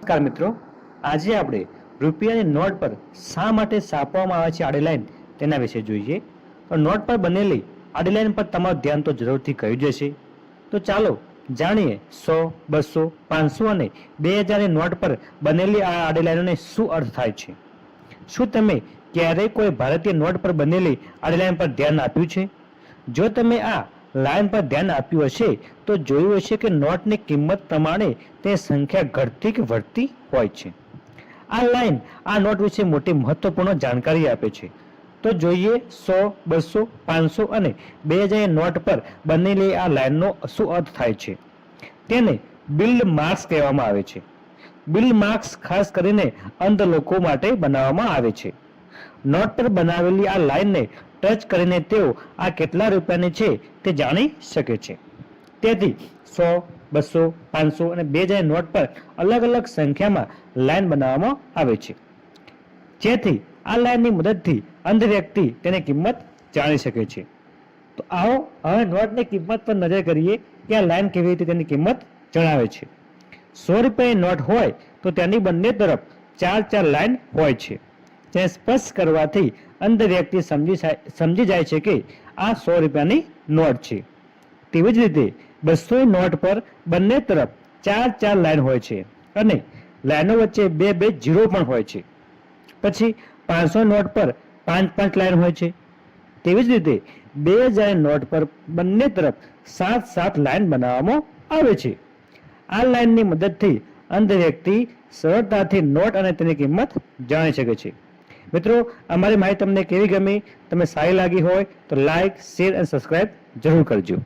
નમસ્કાર મિત્રો. આજે આપણે રૂપિયાની નોટ પર શા માટે છાપવામાં આવે છે આડી લાઈન તેના વિશે જોઈએ. તો નોટ પર બનેલી આડી લાઈન પર તમારું ધ્યાન તો જરૂરથી કહ્યું જશે તો ચાલો જાણીએ સો, બસો, પાંચસો અને બે હજારની નોટ પર બનેલી આ આડી લાઈનોને શું અર્થ થાય છે? શું તમે ક્યારેય કોઈ ભારતીય નોટ પર બનેલી આડી લાઈન પર ધ્યાન આપ્યું છે? જો તમે આ લાઈન પર ધ્યાન આપ્યું હશે, તો જોયું હશે કે નોટની કિંમત પ્રમાણે તે સંખ્યા ઘટતી કે વધતી હોય છે. આ લાઈન આ નોટ વિશે મોટી મહત્વપૂર્ણ જાણકારી આપે છે. તો જોઈએ સો, બસો, પાંચસો અને બે હજાર નોટ પર બનેલી આ લાઈનનો શું અર્થ થાય છે. તેને બિલ્ડ માર્ક્સ કહેવામાં આવે છે. બિલ્ડ માર્ક્સ ખાસ કરીને અંધ લોકો માટે બનાવવામાં આવે છે. નોટ પર બનાવેલી આ લાઈનને ટચ કરીને તેઓ આ કેટલા રૂપિયાની છે તે જાણી શકે છે. તેથી સો, બસો, પાંચસો અને બે હજાર નોટ પર અલગ અલગ સંખ્યામાં લાઈન બનાવવામાં આવે છે. જેથી આ લાઈનની મદદથી અંધ વ્યક્તિ તેની કિંમત જાણી શકે છે. તો આવો, હવે નોટની કિંમત પર નજર કરીએ કે આ લાઈન કેવી રીતે તેની કિંમત જણાવે છે. સો રૂપિયાની નોટ હોય તો તેની બંને તરફ ચાર ચાર લાઈન હોય છે. તેને સ્પષ્ટ કરવાથી અંધ વ્યક્તિ સમજી સમજી જાય છે કે આ સો રૂપિયાની નોટ છે. તેવી જ રીતે બસો નોટ પર બંને તરફ ચાર ચાર લાઈન હોય છે અને લાઈનો વચ્ચે બે બે જીરો પણ હોય છે. પછી પાંચસો નોટ પર પાંચ પાંચ લાઈન હોય છે. તેવી જ રીતે બે હજાર નોટ પર બંને તરફ સાત સાત લાઈન બનાવવામાં આવે છે. આ લાઈનની મદદથી અંધ વ્યક્તિ સરળતાથી નોટ અને તેની કિંમત જાણી શકે છે. મિત્રો, અમારી માહિતી તમને કેવી ગમી, તમે સારી લાગી હોય તો લાઈક શેર અને સબસ્ક્રાઇબ જરૂર કરજો.